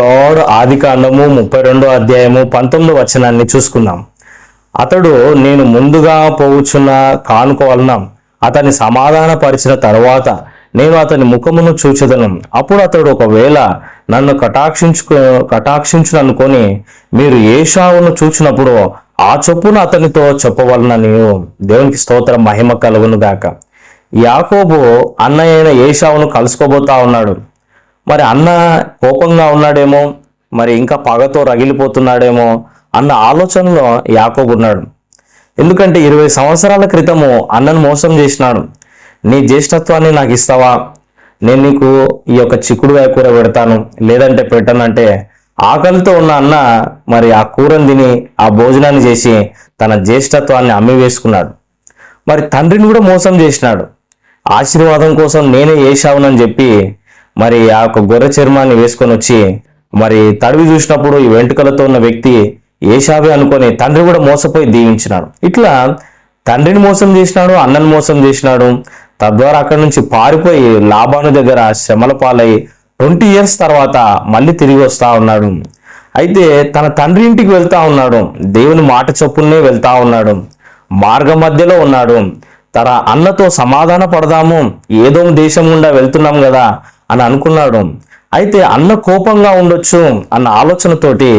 Lord ఆది కాండము ముప్పై రెండో అధ్యాయము పంతొమ్మిదో వచనాన్ని చూసుకుందాం. అతడు నేను ముందుగా పోవుచున్న కానుక వలన అతన్ని సమాధానపరిచిన తర్వాత నేను అతని ముఖమును చూచదను. అప్పుడు అతడు ఒకవేళ నన్ను కటాక్షించుకు కటాక్షించుననుకొని మీరు ఏషావును చూచినప్పుడు ఆ చొప్పున అతనితో చెప్పవలనని దేవునికి స్తోత్రం మహిమ కలుగును గాక. యాకోబు అన్నయ్య అయిన ఏషావును కలుసుకోబోతా ఉన్నాడు. మరి అన్న కోపంగా ఉన్నాడేమో మరి ఇంకా పగతో రగిలిపోతున్నాడేమో అన్న ఆలోచనలో యాకోబు ఉన్నాడు. ఎందుకంటే ఇరవై సంవత్సరాల క్రితము అన్నను మోసం చేసినాడు. నీ జ్యేష్ఠత్వాన్ని నాకు ఇస్తావా? నేను నీకు ఈ యొక్క చిక్కుడుగాయ కూర పెడతాను. లేదంటే పెట్టనంటే ఆకలితో ఉన్న అన్న మరి ఆ కూరని తిని ఆ భోజనాన్ని చేసి తన జ్యేష్ఠత్వాన్ని అమ్మి వేసుకున్నాడు మరి తండ్రిని కూడా మోసం చేసినాడు. ఆశీర్వాదం కోసం నేనే ఏషావునని చెప్పి మరి ఆ యొక్క గొర్రె చర్మాన్ని వేసుకొని వచ్చి మరి తడివి చూసినప్పుడు ఈ వెంట్రుకలతో ఉన్న వ్యక్తి ఏషావే అనుకొని తండ్రి కూడా మోసపోయి దీవించినాడు. ఇట్లా తండ్రిని మోసం చేసినాడు అన్నని మోసం చేసినాడు. తద్వారా అక్కడి నుంచి పారిపోయి లాభాను దగ్గర శ్రమల పాలై ట్వంటీ ఇయర్స్ తర్వాత మళ్ళీ తిరిగి వస్తా ఉన్నాడు. అయితే తన తండ్రి ఇంటికి వెళ్తా ఉన్నాడు. దేవుని మాట చొప్పునే వెళ్తా ఉన్నాడు. మార్గం మధ్యలో ఉన్నాడు. తన అన్నతో సమాధాన పడదాము. ఏదో దేశం గుండా వెళ్తున్నాం కదా. అని అనుకున్నాడు. అయితే అన్న కోపంగా ఉండొచ్చు అన్న ఆలోచనతోటి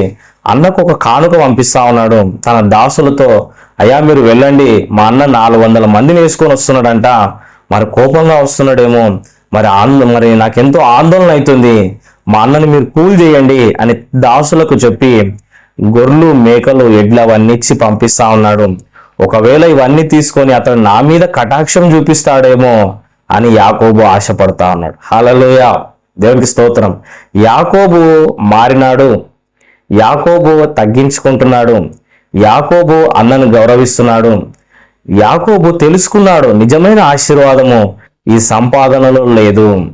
అన్నకు ఒక కానుక పంపిస్తా ఉన్నాడు. తన దాసులతో అయ్యా మీరు వెళ్ళండి. మా అన్న నాలుగు వందల మందిని వేసుకొని వస్తున్నాడంట. మరి కోపంగా వస్తున్నాడేమో. మరి ఆంద మరి నాకెంతో ఆందోళన అవుతుంది మా అన్నని మీరు కూల్ చేయండి అని దాసులకు చెప్పి గొర్రెలు మేకలు ఎడ్లు అవన్నీ ఇచ్చి పంపిస్తా ఉన్నాడు. ఒకవేళ ఇవన్నీ తీసుకొని అతను నా మీద కటాక్షం చూపిస్తాడేమో అని యాకోబు ఆశపడతా ఉన్నాడు. హలలోయ దేవునికి స్తోత్రం. యాకోబు మారినాడు. యాకోబు తగ్గించుకుంటున్నాడు. యాకోబు అన్నను గౌరవిస్తున్నాడు. యాకోబు తెలుసుకున్నాడు నిజమైన ఆశీర్వాదము ఈ సంపాదనలో లేదు.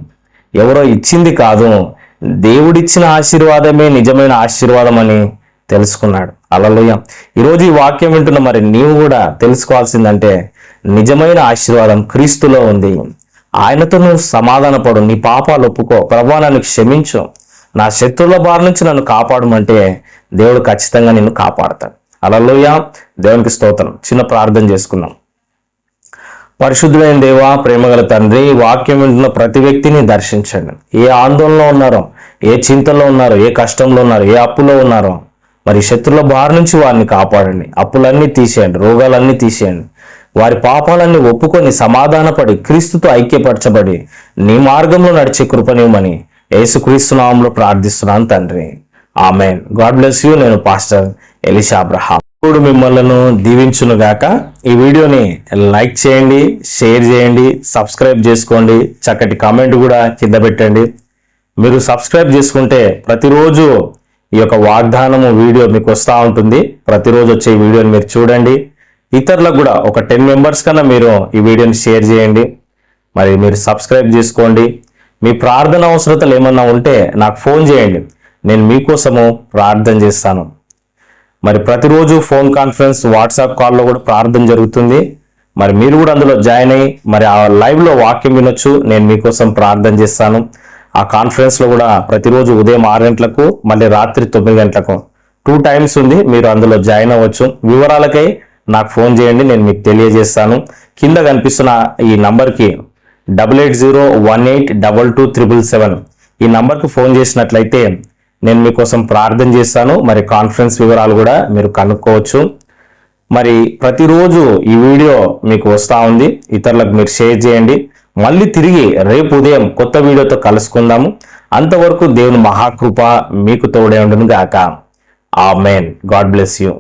ఎవరో ఇచ్చింది కాదు. దేవుడిచ్చిన ఆశీర్వాదమే నిజమైన ఆశీర్వాదం అని తెలుసుకున్నాడు. అలలోయ ఈరోజు ఈ వాక్యం వింటున్న మరి నీవు కూడా తెలుసుకోవాల్సిందంటే నిజమైన ఆశీర్వాదం క్రీస్తులో ఉంది. ఆయనతో నువ్వు సమాధానపడు నీ పాపాలు ఒప్పుకో. ప్రభా నన్ను క్షమించు. నా శత్రువుల బారి నుంచి నన్ను కాపాడమంటే దేవుడు ఖచ్చితంగా నిన్ను కాపాడతాడు. అలలోయ దేవునికి స్తోత్రం. చిన్న ప్రార్థన చేసుకున్నాం పరిశుద్ధులైన దేవా ప్రేమగల తండ్రి వాక్యం వింటున్న ప్రతి వ్యక్తిని దర్శించండి. ఏ ఆందోళనలో ఉన్నారో ఏ చింతలో ఉన్నారో ఏ కష్టంలో ఉన్నారో ఏ అప్పులో ఉన్నారో మరి శత్రుల బారి నుంచి వారిని కాపాడండి. అప్పులన్నీ తీసేయండి రోగాలన్నీ తీసేయండి. వారి పాపాలన్నీ ఒప్పుకొని సమాధానపడి క్రీస్తుతో ఐక్యపరచబడి నీ మార్గంలో నడిచే కృపనివ్వమని యేసుక్రీస్తునామంలో ప్రార్థిస్తున్నాను తండ్రి. ఆమె గాడ్ బ్లెస్ యూ. నేను పాస్టర్ ఎలిషా అబ్రహాం. ఇప్పుడు మిమ్మల్ని దీవించును గాక ఈ వీడియోని లైక్ చేయండి షేర్ చేయండి సబ్స్క్రైబ్ చేసుకోండి. చక్కటి కామెంట్ కూడా కింద పెట్టండి. మీరు సబ్స్క్రైబ్ చేసుకుంటే ప్రతిరోజు ఈ యొక్క వాగ్దానము వీడియో మీకు వస్తూ ఉంటుంది. ప్రతిరోజు వచ్చే వీడియోని మీరు చూడండి. ఇతరులకు కూడా ఒక టెన్ మెంబర్స్ కన్నా మీరు ఈ వీడియోని షేర్ చేయండి. మరి మీరు సబ్స్క్రైబ్ చేసుకోండి. మీ ప్రార్థన అవసరతలు ఏమన్నా ఉంటే నాకు ఫోన్ చేయండి. నేను మీకోసము ప్రార్థన చేస్తాను. మరి ప్రతిరోజు ఫోన్ కాన్ఫరెన్స్ వాట్సాప్ కాల్లో కూడా ప్రార్థన జరుగుతుంది. మరి మీరు కూడా అందులో జాయిన్ అయ్యి మరి ఆ లైవ్లో వాక్యం వినొచ్చు. నేను మీకోసం ప్రార్థన చేస్తాను. ఆ కాన్ఫరెన్స్లో కూడా ప్రతిరోజు ఉదయం ఆరు గంటలకు మళ్ళీ రాత్రి తొమ్మిది గంటలకు. టూ టైమ్స్ ఉంది మీరు అందులో జాయిన్ అవ్వచ్చు. వివరాలకై నాకు ఫోన్ చేయండి నేను మీకు తెలియజేస్తాను. కింద కనిపిస్తున్న ఈ నంబర్కి double eight zero one eight double two triple seven. ఈ నంబర్కి ఫోన్ చేసినట్లయితే నేను మీకోసం ప్రార్థన చేస్తాను. మరి కాన్ఫరెన్స్ వివరాలు కూడా మీరు కనుక్కోవచ్చు. మరి ప్రతిరోజు ఈ వీడియో మీకు వస్తూ ఉంది. ఇతరులకు మీరు షేర్ చేయండి. మళ్ళీ తిరిగి రేపు ఉదయం కొత్త వీడియోతో కలుసుకుందాము అంతవరకు దేవుని మహాకృప మీకు తోడే ఉండును గాక ఆ మెయిన్ గాడ్ బ్లెస్ యూ.